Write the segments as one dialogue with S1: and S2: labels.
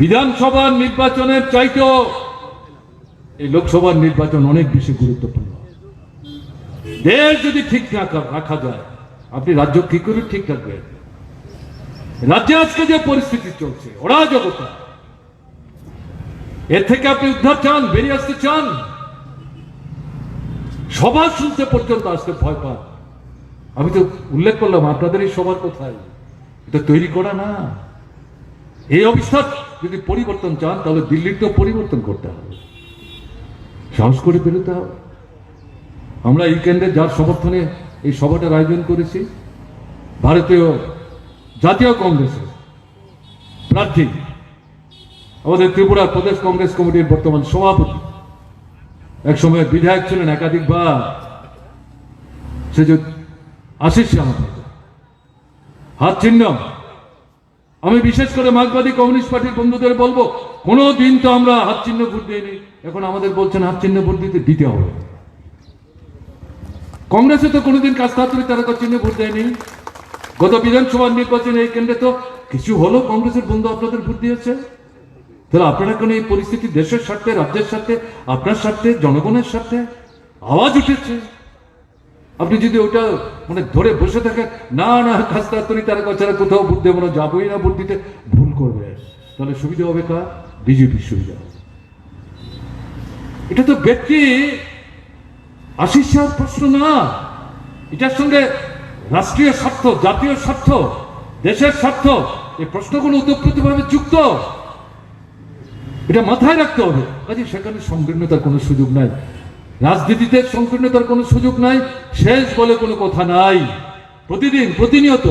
S1: বিধানসভা নির্বাচনের চাইতেও এই লোকসভার নির্বাচন অনেক বেশি গুরুত্বপূর্ণ। দেশ যদি ঠিক রাখা রাখা যায়, আপনি রাজ্য কি করে ঠিক রাখবেন? রাজ্যে আজকে যে পরিস্থিতি চলছে, অরাজকতা, এর থেকে আপনি উদ্ধার চান, বেরিয়ে আসতে চান? সভা শুনতে পর্যন্ত আসতে ভয় পান। আমি তো উল্লেখ করলাম, আপনাদের এই সবার কোথায়? এটা তৈরি করা না। এই অবস্থা যদি পরিবর্তন চান, তাহলে দিল্লির তো পরিবর্তন করতে হবে। সাহস করে বেরোতে হবে। আমরা এই কেন্দ্রে যার সমর্থনে এই সভাটার আয়োজন করেছি, ভারতীয় জাতীয় কংগ্রেসের প্রার্থী, আমাদের ত্রিপুরা প্রদেশ কংগ্রেস কমিটির বর্তমান সভাপতি। এক সময় বিধায়ক ছিলেন একাধিকবার, সে যে আশিস হাত চিহ্ন আমি বিশেষ করে মার্কবাদী কমিউনিস্ট পার্টির বন্ধুদের বলব, কোনো দিন তো আমরা হাত চিহ্ন ভোট দিইনি। এখন আমাদের বলছেন হাত চিহ্ন ভোট দিতে দিতে হবে। কংগ্রেসে তো কোনোদিন কাস্তাতুরি তারকা চিহ্ন ভোট দেয়নি। গত বিধানসভা নির্বাচনে এই কেন্দ্রে তো কিছু হলো, কংগ্রেসের বন্ধু আপনাদের ভোট দিয়েছে। তাহলে আপনারা কেন এই পরিস্থিতি দেশের স্বার্থে, রাজ্যের স্বার্থে, আপনার স্বার্থে, জনগণের স্বার্থে আওয়াজ উঠেছে। আপনি যদি ওটা মানে ধরে বসে থাকেন, না না খাস্তাতুরি তারা ছাড়া কোথাও ভোট দেবো না, যাবোই না ভোট দিতে ভুল করবে। তাহলে সুবিধা হবে কার? বিজেপির সুবিধা। এটা তো ব্যক্তি আশিস প্রশ্ন না। এটার সঙ্গে রাষ্ট্রীয় স্বার্থ, জাতীয় স্বার্থ, দেশের স্বার্থ, এই প্রশ্নগুলো ওতপ্রোতভাবে যুক্ত। এটা মাথায় রাখতে হবে। কাজে সেখানে সংকীর্ণতার কোনো সুযোগ নাই। রাজনীতিতে সংকীর্ণতার কোনো সুযোগ নাই, শেষ বলে কোনো কথা নাই। প্রতিদিন, প্রতিনিয়ত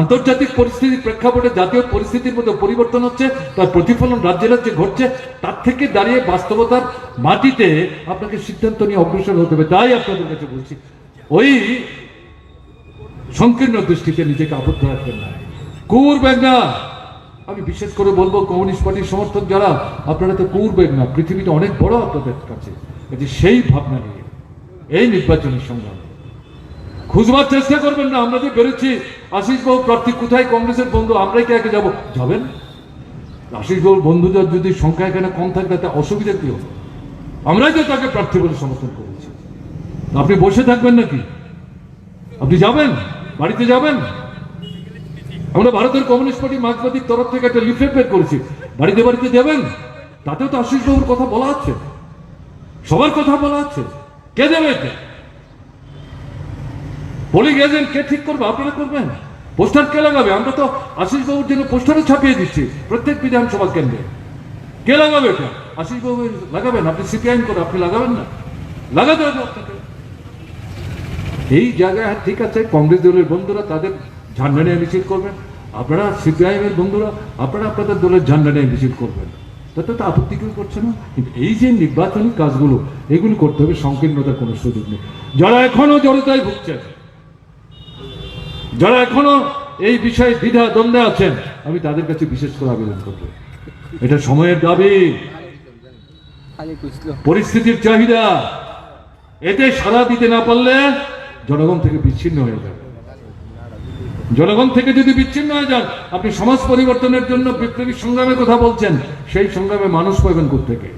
S1: আন্তর্জাতিক পরিস্থিতির প্রেক্ষাপটে জাতীয় পরিস্থিতির মধ্যে পরিবর্তন হচ্ছে, তার প্রতিফলন রাজ্যে রাজ্যে ঘটছে, তার থেকে দাঁড়িয়ে বাস্তবতার মাটিতে আপনাকে সিদ্ধান্ত নিয়ে অগ্রসর হতে হবে, তাই আপনাদের কাছে বলছি। ওই সংকীর্ণ দৃষ্টিতে নিজেকে আবদ্ধ রাখবেন না। করবেন না আমি বিশেষ করে বলব কমিউনিস্ট পার্টির সমর্থক যারা, আপনারা তো করবেন না পৃথিবীটা অনেক বড় আপনাদের কাছে। কাজে সেই ভাবনা নিয়ে, এই নির্বাচনের সংগ্রাম। খুঁজবার চেষ্টা করবেন না, আমরা যে বেরোচ্ছি, আশিস বাবু প্রার্থী কোথায়? কংগ্রেসের বন্ধু, আমরাই কে একে যাব? যাবেন? আশিস বাবুর বন্ধুদের যদি সংখ্যা এখানে কম থাকে, তাতে অসুবিধা কি হবে? আমরাই তো তাকে প্রার্থী বলে সমর্থন করেছি। আপনি বসে থাকবেন নাকি? আপনি যাবেন? বাড়িতে যাবেন? আমরা ভারতের কমিউনিস্ট পার্টি মার্ক্সবাদীর তরফ থেকে একটা লিফলেট বের করেছি। বাড়িতে বাড়িতে দেবেন তাতেও তো আশিস বাবুর কথা বলা আছে। সবার কথা বলা আছে। কে দেবে এটা পোলিং এজেন্ট কে ঠিক করবে আপনারা করবেন? পোস্টার কে লাগাবে? আমরা তো আশিস বাবুর জন্য পোস্টারও ছাপিয়ে দিচ্ছি প্রত্যেক বিধানসভা কেন্দ্রে। কে লাগাবে এটা? আশিস বাবু লাগাবেন? আপনি সিপিআইএম করে আপনি লাগাবেন না? লাগাতে হবে আপনাকে। এই জায়গায় হ্যাঁ, ঠিক আছে কংগ্রেস দলের বন্ধুরা তাদের ঝান্ডা নিয়ে মিছিল করবেন। আপনারা সিপিআইএম এর বন্ধুরা আপনারা আপনাদের দলের ঝান্ডা নিয়ে মিছিল করবেন। তাতে তো আপত্তি কেউ করছে না। কিন্তু এই যে নির্বাচনী কাজগুলো, এগুলো করতে হবে, সংকীর্ণতার কোনো সুযোগ নেই। যারা এখনও জড়তায় ভুগছেন, যারা এখনও এই বিষয়ে দ্বিধা দ্বন্দ্বে আছেন, আমি তাদের কাছে বিশেষ করে আবেদন করব। এটা সময়ের দাবি। পরিস্থিতির চাহিদা, এতে সারা দিতে না পারলে জনগণ থেকে বিচ্ছিন্ন হয়ে যাবে। জনগণ থেকে যদি বিচ্ছিন্ন হয়ে যান, আপনি সমাজ পরিবর্তনের জন্য বিপ্লবী সংগ্রামের কথা বলছেন, সেই সংগ্রামে মানুষ পাবেন থেকে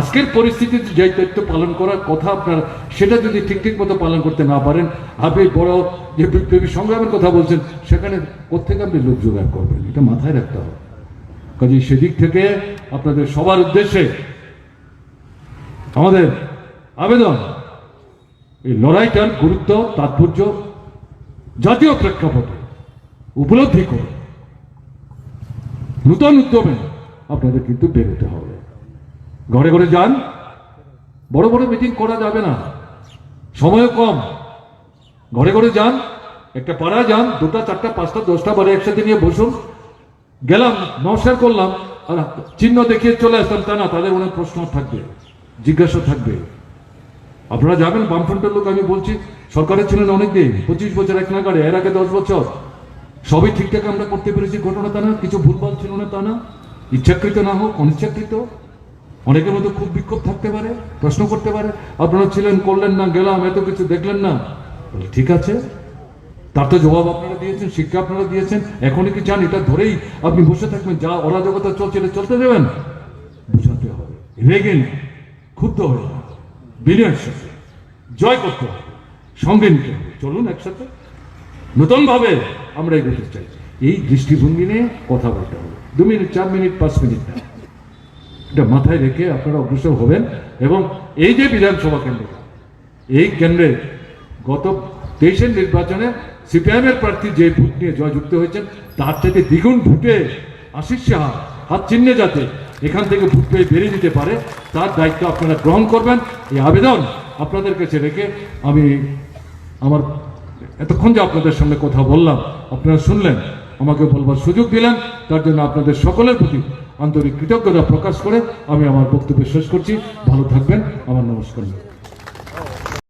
S1: আজকের পরিস্থিতিতে যে দায়িত্ব পালন করার কথা আপনার, সেটা যদি ঠিক ঠিক মতো পালন করতে না পারেন, আপনি বড় যে বিপ্লবী সংগ্রামের কথা বলছেন, সেখানে কোথেকে আপনি লোক জোগাড় করবেন? এটা মাথায় রাখতে হবে। কাজে সেদিক থেকে আপনাদের সবার উদ্দেশ্যে আমাদের আবেদন, এই লড়াইটার গুরুত্ব, তাৎপর্য জাতীয় প্রেক্ষাপটে উপলব্ধি করে নূতন উদ্যমে আপনাদের কিন্তু বেরোতে হবে। ঘরে ঘরে যান। বড় বড় মিটিং করা যাবে না। সময় কম। ঘরে ঘরে যান। একটা পাড়া যান। দুটা, চারটা, পাঁচটা, দশটা বারে একসাথে নিয়ে বসুন। গেলাম, নমস্কার করলাম। আর চিহ্ন দেখিয়ে চলে আসতাম তা না, তাদের অনেক প্রশ্ন থাকবে, জিজ্ঞাসা থাকবে। আপনারা যাবেন, বামফ্রন্টের লোক, আমি বলছি, সরকারের ছিলেন অনেক দিন পঁচিশ বছর, এক নাগারে এর আগে দশ বছর। সবই ঠিকঠাক আমরা করতে পেরেছি, ঘটনা তা না, কিছু ভুলভাল ছিল না তা না। ইচ্ছাকৃত না হোক, অনিচ্ছাকৃত। অনেকের মধ্যে খুব বিক্ষোভ থাকতে পারে, প্রশ্ন করতে পারে, আপনারা ছিলেন, করলেন না, গেলাম, এত কিছু দেখলেন না। ঠিক আছে। তার তো জবাব আপনারা দিয়েছেন, শিক্ষা আপনারা দিয়েছেন, এখনই কি চান? এটা ধরেই আপনি বসে থাকবেন, যা অরাজকতা চলছে, এটা চলতে দেবেন? বুঝাতে হবে। রেগে না ক্ষুব্ধ হয়ে বিনয়ের সাথে জয় করতে হবে, সঙ্গে নিতে হবে। চলুন একসাথে। নতুন ভাবে আমরা এগোতে চাই। এই দৃষ্টিভঙ্গি নিয়ে কথা বলতে হবে। দু মিনিট, চার মিনিট, পাঁচ মিনিট না। এটা মাথায় রেখে আপনারা অগ্রসর হবেন এবং এই যে বিধানসভা কেন্দ্র, এই কেন্দ্রে গত তেইশের নির্বাচনে সিপিআইএম এর প্রার্থী যে ভোট নিয়ে জয়যুক্ত হয়েছেন, তার থেকে দ্বিগুণ ভোটে আশিস সাহা হাত চিহ্নে যাতে এখান থেকে ভোট পেয়ে বেরিয়ে দিতে পারে, তার দায়িত্ব আপনারা গ্রহণ করবেন। এই আবেদন আপনাদের কাছে রেখে আমি আমার এতক্ষণ যে আপনাদের সঙ্গে কথা বললাম, আপনারা শুনলেন, আমাকে বলবার সুযোগ দিলেন, তার জন্য আপনাদের সকলের প্রতি আন্তরিক কৃতজ্ঞতা প্রকাশ করে আমি আমার বক্তব্য শেষ করছি। ভালো থাকবেন, আমার নমস্কার।